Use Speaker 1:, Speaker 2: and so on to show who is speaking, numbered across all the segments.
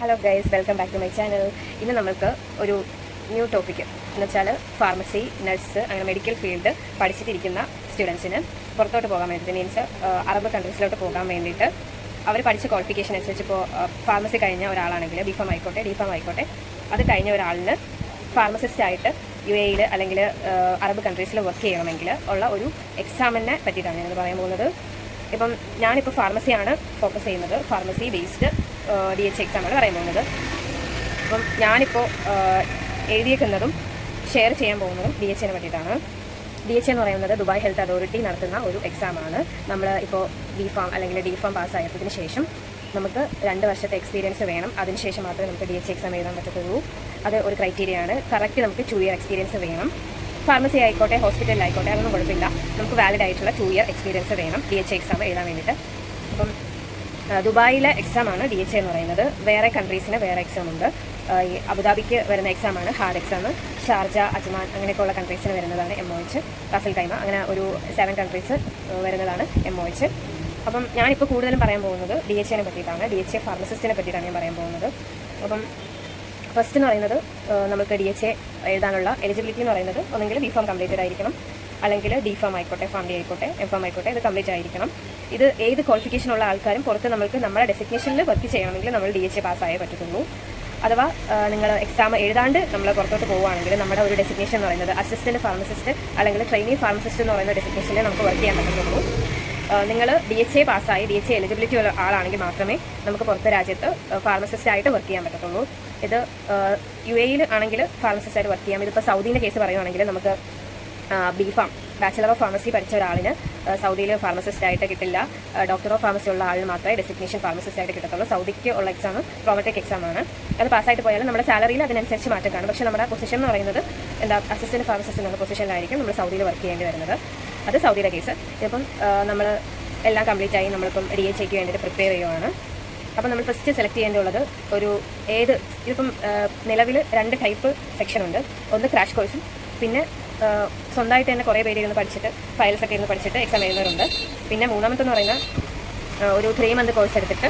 Speaker 1: Hello guys welcome back to my channel ഇന്ന് നമുക്ക് ഒരു ന്യൂ ടോപ്പിക്ക് എന്ന് വെച്ചാൽ ഫാർമസി നഴ്സ് അങ്ങനെ മെഡിക്കൽ ഫീൽഡ് പഠിച്ചിട്ടിരിക്കുന്ന സ്റ്റുഡൻസിന് പുറത്തോട്ട് പോകാൻ വേണ്ടിയിട്ട് മീൻസ് അറബ് കൺട്രീസിലോട്ട് പോകാൻ വേണ്ടിയിട്ട് അവർ പഠിച്ച ക്വാളിഫിക്കേഷൻ അനുസരിച്ച് ഇപ്പോൾ ഫാർമസി കഴിഞ്ഞ ഒരാളാണെങ്കിൽ ബി ഫാം ആയിക്കോട്ടെ ഡി ആയിക്കോട്ടെ അത് കഴിഞ്ഞ ഒരാളിന് ഫാർമസിസ്റ്റ് ആയിട്ട് യു എയിൽ അല്ലെങ്കിൽ അറബ് കൺട്രീസിൽ വർക്ക് ചെയ്യണമെങ്കിൽ ഉള്ള ഒരു എക്സാമിനെ പറ്റിയിട്ടാണ് ഞാനത് പറയാൻ പോകുന്നത്. ഇപ്പം ഞാനിപ്പോൾ ഫാർമസിയാണ് ഫോക്കസ് ചെയ്യുന്നത്. ഫാർമസി ബേസ്ഡ് ഡി എച്ച് എക്സാമാണ് പറയാൻ പോകുന്നത് അപ്പം ഞാനിപ്പോൾ എഴുതിയേക്കുന്നതും ഷെയർ ചെയ്യാൻ പോകുന്നതും ഡി എച്ചിനെ പറ്റിയിട്ടാണ്. ഡി എച്ച് എന്ന് പറയുന്നത് ദുബായ് ഹെൽത്ത് അതോറിറ്റി നടത്തുന്ന ഒരു എക്സാമാണ് നമ്മൾ ഇപ്പോൾ ബി ഫാം അല്ലെങ്കിൽ ഡി ഫാം പാസ്സായതിന് ശേഷം നമുക്ക് രണ്ട് വർഷത്തെ എക്സ്പീരിയൻസ് വേണം. അതിനുശേഷം മാത്രമേ നമുക്ക് ഡി എച്ച് എക്സാം എഴുതാൻ പറ്റത്തുള്ളൂ. അത് ഒരു ക്രൈറ്റീരിയയാണ് കറക്റ്റ് നമുക്ക് ടു ഇയർ എക്സ്പീരിയൻസ് വേണം. ഫാർമസി ആയിക്കോട്ടെ ഹോസ്പിറ്റലിലായിക്കോട്ടെ അതൊന്നും കുഴപ്പമില്ല. നമുക്ക് വാലിഡ് ആയിട്ടുള്ള ടു ഇയർ എക്സ്പീരിയൻസ് വേണം ഡി എച്ച് എക്സാം എഴുതാൻ വേണ്ടിയിട്ട്. അപ്പം ദുബായിലെ എക്സാമാണ് ഡി എച്ച് എന്ന് പറയുന്നത്. വേറെ കൺട്രീസിന് വേറെ എക്സാം ഉണ്ട്. ഈ അബുദാബിക്ക് വരുന്ന എക്സാമാണ് ഹാർഡ് എക്സാം ഷാർജ അജ്മാൻ അങ്ങനെയൊക്കെയുള്ള കൺട്രീസിന് വരുന്നതാണ് എം ഒ എച്ച് റാസൽ ടൈമ അങ്ങനെ ഒരു സെവൻ കൺട്രീസ് വരുന്നതാണ് എം ഒ എച്ച് അപ്പം ഞാനിപ്പോൾ കൂടുതലും പറയാൻ പോകുന്നത് ഡി എച്ച് എനെ പറ്റിയിട്ടാണ്. ഡി എച്ച് എ ഫാർമസിസ്റ്റിനെ പറ്റിയിട്ടാണ് ഞാൻ പറയാൻ പോകുന്നത്. അപ്പം ഫസ്റ്റ് എന്ന് പറയുന്നത് നമുക്ക് ഡി എച്ച് എ എഴുതാനുള്ള എലിജിബിലിറ്റി എന്ന് പറയുന്നത് ഒന്നെങ്കിൽ ബി ഫോം കംപ്ലീറ്റഡ് ആയിരിക്കണം. അല്ലെങ്കിൽ ഡി ഫാം ആയിക്കോട്ടെ ഫാം ഡി ആയിക്കോട്ടെ എം ഫാം ആയിക്കോട്ടെ ഇത് കംപ്ലീറ്റ് ആയിരിക്കണം. ഇത് ഏത് ക്വാളിഫിക്കേഷൻ ഉള്ള ആൾക്കാരും പുറത്ത് നമുക്ക് നമ്മുടെ ഡെസിഗ്നേഷനിൽ വർക്ക് ചെയ്യണമെങ്കിൽ നമ്മൾ ഡി എച്ച് പാസ്സായേ പറ്റത്തുള്ളൂ. അഥവാ നിങ്ങൾ എക്സാം എഴുതാണ്ട് നമ്മൾ പുറത്തോട്ട് പോവുകയാണെങ്കിൽ നമ്മുടെ ഒരു ഡെസിഗ്നേഷൻ എന്ന് പറയുന്നത് അസിസ്റ്റന്റ് ഫാർമസിസ്റ്റ് അല്ലെങ്കിൽ ട്രെയിനിങ് ഫാർമസിസ്റ്റ് എന്ന് പറയുന്ന ഡെസിഗ്നേഷനിൽ നമുക്ക് വർക്ക് ചെയ്യാൻ പറ്റത്തുള്ളൂ. നിങ്ങൾ ഡി എച്ച് എ പാസ്സായി ഡി എച്ച് എ എലിജിബിലിറ്റി ഉള്ള ആളാണെങ്കിൽ മാത്രമേ നമുക്ക് പുറത്ത് രാജ്യത്ത് ഫാർമസിസ്റ്റ് ആയിട്ട് വർക്ക് ചെയ്യാൻ പറ്റത്തുള്ളൂ. ഇത് യു എയിൽ ആണെങ്കിൽ ഫാർമസിസ്റ്റ് ആയിട്ട് വർക്ക് ചെയ്യാം. ഇതിപ്പോൾ സൗദീന്റെ കേസ് പറയുകയാണെങ്കിൽ നമുക്ക് B Pharm bachelor of pharmacy പഠിച്ച ഒരാളിന് സൗദിയിലെ ഫാർമസിസ്റ്റ് ആയിട്ട് കിട്ടില്ല. ഡോക്ടർ ഓഫ് ഫാർമസി ഉള്ള ആളിന് മാത്രമേ ഡെസിഗ്നേഷൻ ഫാർമസിസ്റ്റ് ആയിട്ട് കിട്ടത്തുള്ളൂ. സൗദിക്ക് ഉള്ള എക്സാം പ്രോമറ്റിക് എക്സാം ആണ്. അത് പാസ്സായിട്ട് പോയാലും നമ്മുടെ സാലറിയിൽ അതിനനുസരിച്ച് മാറ്റം കാണും പക്ഷേ നമ്മുടെ പൊസിഷൻ എന്ന് പറയുന്നത് എന്താ അസിസ്റ്റന്റ് ഫാർമസിസ്റ്റ് എന്നുള്ള പൊസിഷനിലായിരിക്കും നമ്മൾ സൗദിയിൽ വർക്ക് ചെയ്യേണ്ടി വരുന്നത്. അത് സൗദിയുടെ കേസ് ഇപ്പം നമ്മൾ എല്ലാം കംപ്ലീറ്റ് ആയി നമ്മളിപ്പം ഡി എച്ച് ഐക്ക് വേണ്ടിയിട്ട് പ്രിപ്പയർ ചെയ്യുവാണ്. അപ്പം നമ്മൾ ഫസ്റ്റ് സെലക്ട് ചെയ്യേണ്ടുള്ളത് ഒരു ഏത് ഇതിപ്പം നിലവിൽ രണ്ട് ടൈപ്പ് സെക്ഷൻ ഉണ്ട്. ഒന്ന് ക്രാഷ് കോഴ്സും പിന്നെ സ്വന്തമായിട്ട് തന്നെ കുറേ പേര് ഇരുന്ന് പഠിച്ചിട്ട് ഫയൽസ് ഒക്കെ ഇരുന്ന് പഠിച്ചിട്ട് എക്സാം എഴുതുന്നവരുണ്ട്. പിന്നെ മൂന്നാമത്തെ എന്ന് പറയുന്ന ഒരു ത്രീ മന്ത് കോഴ്സ് എടുത്തിട്ട്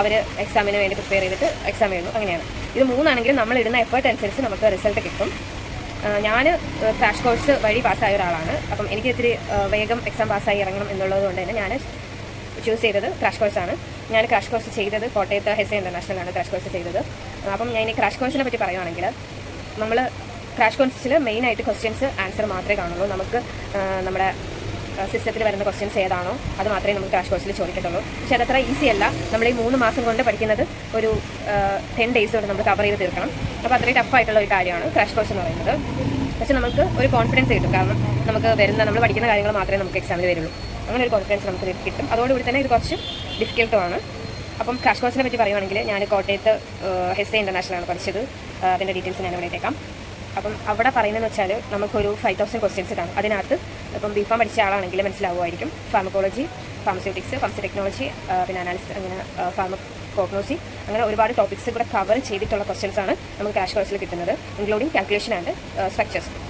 Speaker 1: അവർ എക്സാമിന് വേണ്ടി പ്രിപ്പയർ ചെയ്തിട്ട് എക്സാം എഴുതും അങ്ങനെയാണ്. ഇത് മൂന്നാണെങ്കിലും നമ്മൾ ഇടുന്ന എഫേർട്ട് അനുസരിച്ച് നമുക്ക് റിസൾട്ട് കിട്ടും. ഞാൻ ക്രാഷ് കോഴ്സ് വഴി പാസ്സായ ഒരാളാണ്. അപ്പം എനിക്ക് ഇത്തിരി വേഗം എക്സാം പാസ്സായി ഇറങ്ങണം എന്നുള്ളത് കൊണ്ട് തന്നെ ഞാൻ ചൂസ് ചെയ്തത് ക്രാഷ് കോഴ്സാണ് ഞാൻ ക്രാഷ് കോഴ്സ് ചെയ്തത് കോട്ടയത്ത് ഹെസ ഇന്റർനാഷണലാണ് ക്രാഷ് കോഴ്സ് ചെയ്തത്. അപ്പം ഞാൻ ഈ ക്രാഷ് കോഴ്സിനെ പറ്റി പറയുവാണെങ്കിൽ നമ്മൾ ക്രാഷ് കോഴ്സിൽ മെയിനായിട്ട് ക്വസ്റ്റ്യൻസ് ആൻസർ മാത്രമേ കാണുള്ളൂ. നമുക്ക് നമ്മുടെ സിസ്റ്റത്തിൽ വരുന്ന ക്വസ്റ്റ്യൻസ് ഏതാണോ അത് മാത്രമേ നമുക്ക് ക്രാഷ് കോഴ്സിൽ ചോദിക്കത്തുള്ളൂ. പക്ഷേ അതത്ര ഈസി അല്ല. നമ്മൾ ഈ മൂന്ന് മാസം കൊണ്ട് പഠിക്കുന്നത് ഒരു ടെൻ ഡേയ്സ് കൊണ്ട് നമ്മൾ കവർ ചെയ്ത് തീർക്കണം. അപ്പോൾ അത്രയും ടഫായിട്ടുള്ള ഒരു കാര്യമാണ് ക്രാഷ് കോഴ്സ് എന്ന് പറയുന്നത്. പക്ഷേ നമുക്ക് ഒരു കോൺഫിഡൻസ് കിട്ടും. കാരണം നമുക്ക് വരുന്ന നമ്മൾ പഠിക്കുന്ന കാര്യങ്ങൾ മാത്രമേ നമുക്ക് എക്സാമിൽ വരുള്ളൂ. അങ്ങനെ ഒരു കോൺഫിഡൻസ് നമുക്ക് കിട്ടും. അതോടുകൂടി തന്നെ ഇത് കുറച്ച് ഡിഫിക്കൽട്ടുമാണ് അപ്പം ക്രാഷ് കോഴ്സിനെ പറ്റി പറയുവാണെങ്കിൽ ഞാൻ കോട്ടയത്ത് ഹെസ്സെ ഇന്റർനാഷണലാണ് പഠിച്ചത്. അതിന്റെ ഡീറ്റെയിൽസ് ഞാൻ ഇവിടെ ഇട്ടേക്കാം. അപ്പം അവിടെ പറയുന്നതെന്ന് വെച്ചാൽ നമുക്കൊരു ഫൈവ് തൗസൻഡ് ക്വസ്റ്റ്യൻസ് കാണും അതിനകത്ത് ഇപ്പം ബി ഫാം പഠിച്ച ആളാണെങ്കിൽ മനസ്സിലാവുമായിരിക്കും. ഫാർമക്കോളജി ഫാർമസ്യൂട്ടിക്സ് ഫാർമസി ടെക്നോളജി പിന്നെ അനാലിസിസ് അങ്ങനെ ഫാർമ കോഗ്നോസി അങ്ങനെ ഒരുപാട് ടോപ്പിക്സ് കൂടെ കവർ ചെയ്തിട്ടുള്ള ക്വസ്റ്റ്യൻസ് ആണ് നമുക്ക് ക്യാഷ് കോഴ്സിൽ കിട്ടുന്നത് ഇൻക്ലൂഡിങ് കാൽക്കുലേഷൻ ആൻഡ് സ്ട്രക്ചേഴ്സ്